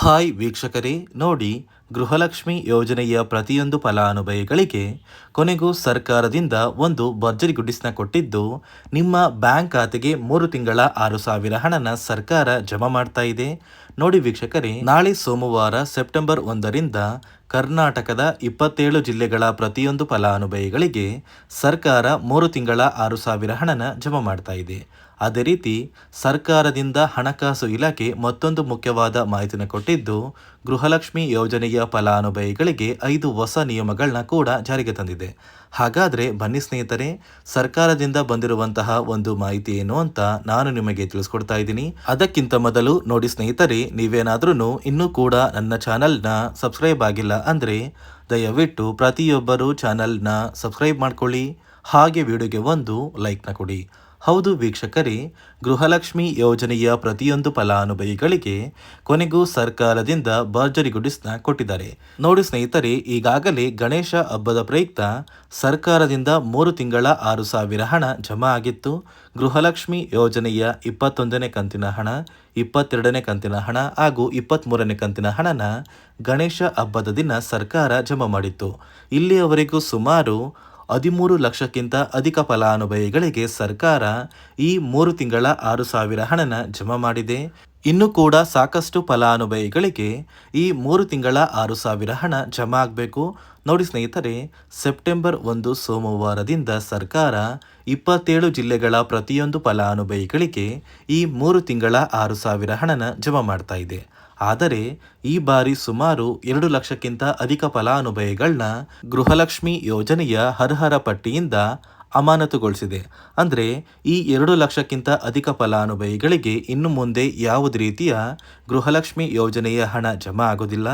Hi ವೀಕ್ಷಕರೇ, ನೋಡಿ ಗೃಹಲಕ್ಷ್ಮಿ ಯೋಜನೆಯ ಪ್ರತಿಯೊಂದು ಫಲಾನುಭವಿಗಳಿಗೆ ಕೊನೆಗೂ ಸರ್ಕಾರದಿಂದ ಒಂದು ಭರ್ಜರಿ ಗುಡ್ಡಿಸ್ನ ಕೊಟ್ಟಿದ್ದು, ನಿಮ್ಮ ಬ್ಯಾಂಕ್ ಖಾತೆಗೆ ಮೂರು ತಿಂಗಳ ಆರು ಸಾವಿರ ಹಣನ ಸರ್ಕಾರ ಜಮಾ ಮಾಡ್ತಾ ಇದೆ. ನೋಡಿ ವೀಕ್ಷಕರೇ, ನಾಳೆ ಸೋಮವಾರ ಸೆಪ್ಟೆಂಬರ್ ಒಂದರಿಂದ ಕರ್ನಾಟಕದ ಇಪ್ಪತ್ತೇಳು ಜಿಲ್ಲೆಗಳ ಪ್ರತಿಯೊಂದು ಫಲಾನುಭವಿಗಳಿಗೆ ಸರ್ಕಾರ ಮೂರು ತಿಂಗಳ ಆರು ಸಾವಿರ ಹಣನ ಜಮಾ ಮಾಡ್ತಾ ಇದೆ. ಅದೇ ರೀತಿ ಸರ್ಕಾರದಿಂದ ಹಣಕಾಸು ಇಲಾಖೆ ಮತ್ತೊಂದು ಮುಖ್ಯವಾದ ಮಾಹಿತಿಯನ್ನು ಕೊಟ್ಟಿದ್ದು, ಗೃಹಲಕ್ಷ್ಮಿ ಯೋಜನೆಯ ಫಲಾನುಭವಿಗಳಿಗೆ ಐದು ಹೊಸ ನಿಯಮಗಳನ್ನ ಕೂಡ ಜಾರಿಗೆ ತಂದಿದೆ. ಹಾಗಾದರೆ ಬನ್ನಿ ಸ್ನೇಹಿತರೆ, ಸರ್ಕಾರದಿಂದ ಬಂದಿರುವಂತಹ ಒಂದು ಮಾಹಿತಿ ಏನು ಅಂತ ನಾನು ನಿಮಗೆ ತಿಳಿಸ್ಕೊಡ್ತಾ ಇದ್ದೀನಿ. ಅದಕ್ಕಿಂತ ಮೊದಲು ನೋಡಿ ಸ್ನೇಹಿತರೆ ನೀವೇನಾದ್ರೂ ಇನ್ನೂ ಕೂಡ ನನ್ನ ಚಾನಲ್ನ ಸಬ್ಸ್ಕ್ರೈಬ್ ಆಗಿಲ್ಲ ಅಂದರೆ ದಯವಿಟ್ಟು ಪ್ರತಿಯೊಬ್ಬರು ಚಾನಲ್ನ ಸಬ್ಸ್ಕ್ರೈಬ್ ಮಾಡ್ಕೊಳ್ಳಿ. ಹಾಗೆ ವಿಡಿಯೋಗೆ ಒಂದು ಲೈಕ್ನ ಕೊಡಿ. ಹೌದು ವೀಕ್ಷಕರೇ, ಗೃಹಲಕ್ಷ್ಮಿ ಯೋಜನೆಯ ಪ್ರತಿಯೊಂದು ಫಲಾನುಭವಿಗಳಿಗೆ ಕೊನೆಗೂ ಸರ್ಕಾರದಿಂದ ಭರ್ಜರಿ ಗುಡಿಸ್ನ ಕೊಟ್ಟಿದ್ದಾರೆ. ನೋಡಿ ಸ್ನೇಹಿತರೆ, ಈಗಾಗಲೇ ಗಣೇಶ ಹಬ್ಬದ ಪ್ರಯುಕ್ತ ಸರ್ಕಾರದಿಂದ ಮೂರು ತಿಂಗಳ ಆರು ಸಾವಿರ ಹಣ ಜಮಾ ಆಗಿತ್ತು. ಗೃಹಲಕ್ಷ್ಮಿ ಯೋಜನೆಯ ಇಪ್ಪತ್ತೊಂದನೇ ಕಂತಿನ ಹಣ, ಇಪ್ಪತ್ತೆರಡನೇ ಕಂತಿನ ಹಣ ಹಾಗೂ ಇಪ್ಪತ್ತ್ಮೂರನೇ ಕಂತಿನ ಹಣನ ಗಣೇಶ ಹಬ್ಬದ ದಿನ ಸರ್ಕಾರ ಜಮಾ ಮಾಡಿತ್ತು. ಇಲ್ಲಿಯವರೆಗೂ ಸುಮಾರು ಹದಿಮೂರು ಲಕ್ಷಕ್ಕಿಂತ ಅಧಿಕ ಫಲಾನುಭವಿಗಳಿಗೆ ಸರ್ಕಾರ ಈ ಮೂರು ತಿಂಗಳ ಆರು ಸಾವಿರ ಹಣನ ಜಮಾ ಮಾಡಿದೆ. ಇನ್ನು ಕೂಡ ಸಾಕಷ್ಟು ಫಲಾನುಭವಿಗಳಿಗೆ ಈ ಮೂರು ತಿಂಗಳ ಆರು ಸಾವಿರ ಹಣ ಜಮಾ ಆಗಬೇಕು. ನೋಡಿ ಸ್ನೇಹಿತರೆ, ಸೆಪ್ಟೆಂಬರ್ ಒಂದು ಸೋಮವಾರದಿಂದ ಸರ್ಕಾರ ಇಪ್ಪತ್ತೇಳು ಜಿಲ್ಲೆಗಳ ಪ್ರತಿಯೊಂದು ಫಲಾನುಭವಿಗಳಿಗೆ ಈ ಮೂರು ತಿಂಗಳ ಆರು ಸಾವಿರ ಹಣನ ಜಮಾ ಮಾಡ್ತಾ ಇದೆ. ಆದರೆ ಈ ಬಾರಿ ಸುಮಾರು ಎರಡು ಲಕ್ಷಕ್ಕಿಂತ ಅಧಿಕ ಫಲಾನುಭವಿಗಳನ್ನ ಗೃಹಲಕ್ಷ್ಮಿ ಯೋಜನೆಯ ಹರಹರ ಪಟ್ಟಿಯಿಂದ ಅಮಾನತುಗೊಳಿಸಿದೆ. ಅಂದರೆ ಈ ಎರಡು ಲಕ್ಷಕ್ಕಿಂತ ಅಧಿಕ ಫಲಾನುಭವಿಗಳಿಗೆ ಇನ್ನು ಮುಂದೆ ಯಾವುದೇ ರೀತಿಯ ಗೃಹಲಕ್ಷ್ಮಿ ಯೋಜನೆಯ ಹಣ ಜಮಾ ಆಗೋದಿಲ್ಲ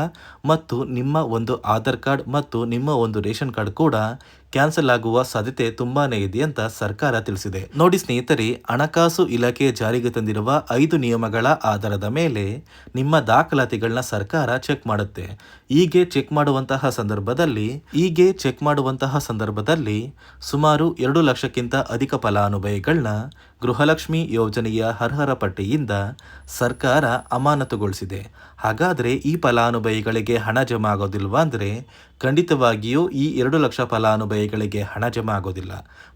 ಮತ್ತು ನಿಮ್ಮ ಒಂದು ಆಧಾರ್ ಕಾರ್ಡ್ ಮತ್ತು ನಿಮ್ಮ ಒಂದು ರೇಷನ್ ಕಾರ್ಡ್ ಕೂಡ ಕ್ಯಾನ್ಸಲ್ ಆಗುವ ಸಾಧ್ಯತೆ ತುಂಬಾನೇ ಇದೆ ಅಂತ ಸರ್ಕಾರ ತಿಳಿಸಿದೆ. ನೋಡಿ ಸ್ನೇಹಿತರೆ, ಹಣಕಾಸು ಇಲಾಖೆ ಜಾರಿಗೆ ತಂದಿರುವ ಐದು ನಿಯಮಗಳ ಆಧಾರದ ಮೇಲೆ ನಿಮ್ಮ ದಾಖಲಾತಿಗಳನ್ನ ಸರ್ಕಾರ ಚೆಕ್ ಮಾಡುತ್ತೆ. ಹೀಗೆ ಚೆಕ್ ಮಾಡುವಂತಹ ಸಂದರ್ಭದಲ್ಲಿ, ಹೀಗೆ ಚೆಕ್ ಮಾಡುವಂತಹ ಸಂದರ್ಭದಲ್ಲಿ ಸುಮಾರು ಎರಡು ಲಕ್ಷಕ್ಕಿಂತ ಅಧಿಕ ಫಲಾನುಭವಿಗಳನ್ನ ಗೃಹಲಕ್ಷ್ಮಿ ಯೋಜನೆಯ ಅರ್ಹರ ಪಟ್ಟಿಯಿಂದ ಸರ್ಕಾರ ಅಮಾನತುಗೊಳಿಸಿದೆ. ಹಾಗಾದರೆ ಈ ಫಲಾನುಭವಿಗಳಿಗೆ ಹಣ ಜಮಾ ಆಗೋದಿಲ್ವಾ ಖಂಡಿತವಾಗಿಯೂ ಈ ಎರಡು ಲಕ್ಷ ಫಲಾನುಭವಿಗಳಿಗೆ ಹಣ ಜಮಾ ಆಗೋದಿಲ್ಲ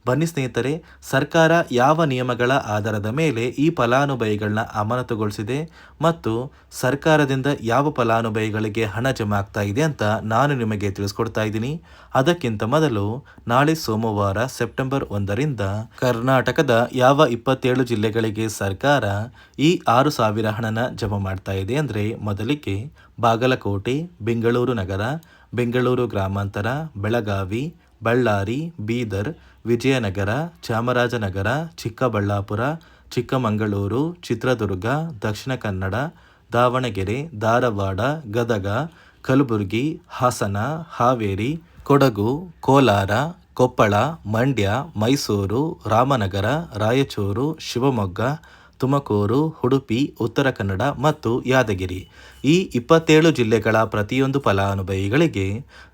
ಬನ್ನಿ ಸ್ನೇಹಿತರೆ, ಸರ್ಕಾರ ಯಾವ ನಿಯಮಗಳ ಆಧಾರದ ಮೇಲೆ ಈ ಫಲಾನುಭವಿಗಳನ್ನ ಅಮಾನತುಗೊಳಿಸಿದೆ ಮತ್ತು ಸರ್ಕಾರದಿಂದ ಯಾವ ಫಲಾನುಭವಿಗಳಿಗೆ ಹಣ ಜಮಾ ಆಗ್ತಾ ಇದೆ ಅಂತ ನಾನು ನಿಮಗೆ ತಿಳಿಸ್ಕೊಡ್ತಾ ಇದ್ದೀನಿ. ಅದಕ್ಕಿಂತ ಮೊದಲು ನಾಳೆ ಸೋಮವಾರ ಸೆಪ್ಟೆಂಬರ್ ಒಂದರಿಂದ ಕರ್ನಾಟಕದ ಯಾವ ಇಪ್ಪತ್ತೇಳು ಜಿಲ್ಲೆಗಳಿಗೆ ಸರ್ಕಾರ ಈ ಆರು ಸಾವಿರ ಹಣನ ಜಮಾ ಮಾಡ್ತಾ ಇದೆ ಅಂದರೆ ಮೊದಲಿಗೆ ಬಾಗಲಕೋಟೆ, ಬೆಂಗಳೂರು ನಗರ, ಬೆಂಗಳೂರು ಗ್ರಾಮಾಂತರ, ಬೆಳಗಾವಿ, ಬಳ್ಳಾರಿ, ಬೀದರ್, ವಿಜಯನಗರ, ಚಾಮರಾಜನಗರ, ಚಿಕ್ಕಬಳ್ಳಾಪುರ, ಚಿಕ್ಕಮಗಳೂರು, ಚಿತ್ರದುರ್ಗ, ದಕ್ಷಿಣ ಕನ್ನಡ, ದಾವಣಗೆರೆ, ಧಾರವಾಡ, ಗದಗ, ಕಲಬುರಗಿ, ಹಾಸನ, ಹಾವೇರಿ, ಕೊಡಗು, ಕೋಲಾರ ಕೊಪ್ಪಳ, ಮಂಡ್ಯ, ಮೈಸೂರು, ರಾಮನಗರ, ರಾಯಚೂರು, ಶಿವಮೊಗ್ಗ, ತುಮಕೂರು, ಉಡುಪಿ, ಉತ್ತರ ಕನ್ನಡ ಮತ್ತು ಯಾದಗಿರಿ. ಈ ಇಪ್ಪತ್ತೇಳು ಜಿಲ್ಲೆಗಳ ಪ್ರತಿಯೊಂದು ಫಲಾನುಭವಿಗಳಿಗೆ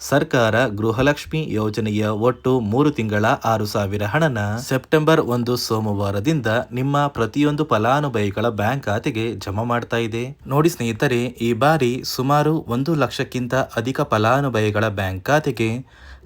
ಸರ್ಕಾರ ಗೃಹಲಕ್ಷ್ಮಿ ಯೋಜನೆಯ ಒಟ್ಟು ಮೂರು ತಿಂಗಳ ಆರು ಸಾವಿರ ಹಣನ ಸೆಪ್ಟೆಂಬರ್ ಒಂದು ಸೋಮವಾರದಿಂದ ನಿಮ್ಮ ಪ್ರತಿಯೊಂದು ಫಲಾನುಭವಿಗಳ ಬ್ಯಾಂಕ್ ಖಾತೆಗೆ ಜಮಾ ಮಾಡ್ತಾ ಇದೆ. ನೋಡಿ ಸ್ನೇಹಿತರೆ, ಈ ಬಾರಿ ಸುಮಾರು ಒಂದು ಲಕ್ಷಕ್ಕಿಂತ ಅಧಿಕ ಫಲಾನುಭವಿಗಳ ಬ್ಯಾಂಕ್ ಖಾತೆಗೆ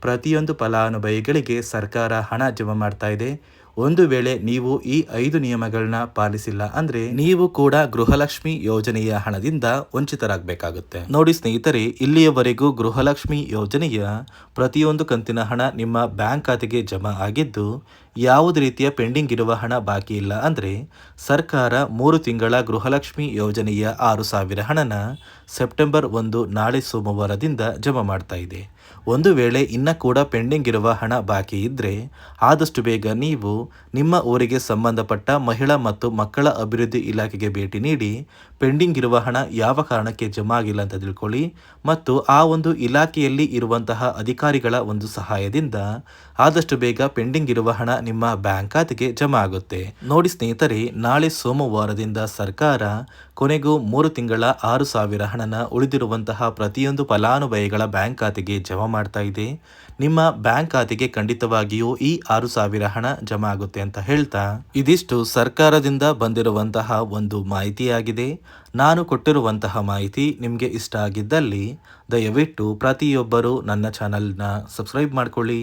ಪ್ರತಿಯೊಂದು ಫಲಾನುಭವಿಗಳಿಗೆ ಸರ್ಕಾರ ಹಣ ಜಮಾ ಮಾಡ್ತಾ ಇದೆ. ಒಂದು ವೇಳೆ ನೀವು ಈ ಐದು ನಿಯಮಗಳನ್ನ ಪಾಲಿಸಿಲ್ಲ ಅಂದ್ರೆ ನೀವು ಕೂಡ ಗೃಹಲಕ್ಷ್ಮಿ ಯೋಜನೆಯ ಹಣದಿಂದ ವಂಚಿತರಾಗಬೇಕಾಗುತ್ತೆ. ನೋಡಿ ಸ್ನೇಹಿತರೆ, ಇಲ್ಲಿಯವರೆಗೂ ಗೃಹಲಕ್ಷ್ಮಿ ಯೋಜನೆಯ ಪ್ರತಿಯೊಂದು ಕಂತಿನ ಹಣ ನಿಮ್ಮ ಬ್ಯಾಂಕ್ ಖಾತೆಗೆ ಜಮಾ ಆಗಿದ್ದು ಯಾವುದೇ ರೀತಿಯ ಪೆಂಡಿಂಗ್ ಇರುವ ಹಣ ಬಾಕಿ ಇಲ್ಲ ಅಂದರೆ ಸರ್ಕಾರ ಮೂರು ತಿಂಗಳ ಗೃಹಲಕ್ಷ್ಮಿ ಯೋಜನೆಯ ಆರು ಸಾವಿರ ಹಣನ ಸೆಪ್ಟೆಂಬರ್ ಒಂದು ನಾಳೆ ಸೋಮವಾರದಿಂದ ಜಮಾ ಮಾಡ್ತಾ ಇದೆ. ಒಂದು ವೇಳೆ ಇನ್ನ ಕೂಡ ಪೆಂಡಿಂಗ್ ಇರುವ ಹಣ ಬಾಕಿ ಇದ್ದರೆ ಆದಷ್ಟು ಬೇಗ ನೀವು ನಿಮ್ಮ ಊರಿಗೆ ಸಂಬಂಧಪಟ್ಟ ಮಹಿಳಾ ಮತ್ತು ಮಕ್ಕಳ ಅಭಿವೃದ್ಧಿ ಇಲಾಖೆಗೆ ಭೇಟಿ ನೀಡಿ ಪೆಂಡಿಂಗ್ ಇರುವ ಹಣ ಯಾವ ಕಾರಣಕ್ಕೆ ಜಮಾ ಆಗಿಲ್ಲ ಅಂತ ತಿಳ್ಕೊಳ್ಳಿ ಮತ್ತು ಆ ಒಂದು ಇಲಾಖೆಯಲ್ಲಿ ಇರುವಂತಹ ಅಧಿಕಾರಿಗಳ ಒಂದು ಸಹಾಯದಿಂದ ಆದಷ್ಟು ಬೇಗ ಪೆಂಡಿಂಗ್ ಇರುವ ಹಣ ನಿಮ್ಮ ಬ್ಯಾಂಕ್ ಖಾತೆಗೆ ಜಮಾ ಆಗುತ್ತೆ. ನೋಡಿ ಸ್ನೇಹಿತರೆ, ನಾಳೆ ಸೋಮವಾರದಿಂದ ಸರ್ಕಾರ ಕೊನೆಗೂ ಮೂರು ತಿಂಗಳ ಆರು ಸಾವಿರ ಹಣನ ಉಳಿದಿರುವಂತಹ ಪ್ರತಿಯೊಂದು ಫಲಾನುಭವಿಗಳ ಬ್ಯಾಂಕ್ ಖಾತೆಗೆ ಜಮಾ ಮಾಡ್ತಾ ಇದೆ. ನಿಮ್ಮ ಬ್ಯಾಂಕ್ ಖಾತೆಗೆ ಖಂಡಿತವಾಗಿಯೂ ಈ ಆರು ಸಾವಿರ ಹಣ ಜಮಾ ಆಗುತ್ತೆ ಅಂತ ಹೇಳ್ತಾ ಇದಿಷ್ಟು ಸರ್ಕಾರದಿಂದ ಬಂದಿರುವಂತಹ ಒಂದು ಮಾಹಿತಿಯಾಗಿದೆ. ನಾನು ಕೊಟ್ಟಿರುವಂತಹ ಮಾಹಿತಿ ನಿಮಗೆ ಇಷ್ಟ ಆಗಿದ್ದಲ್ಲಿ ದಯವಿಟ್ಟು ಪ್ರತಿಯೊಬ್ಬರು ನನ್ನ ಚಾನಲ್ನ ಸಬ್ಸ್ಕ್ರೈಬ್ ಮಾಡ್ಕೊಳ್ಳಿ.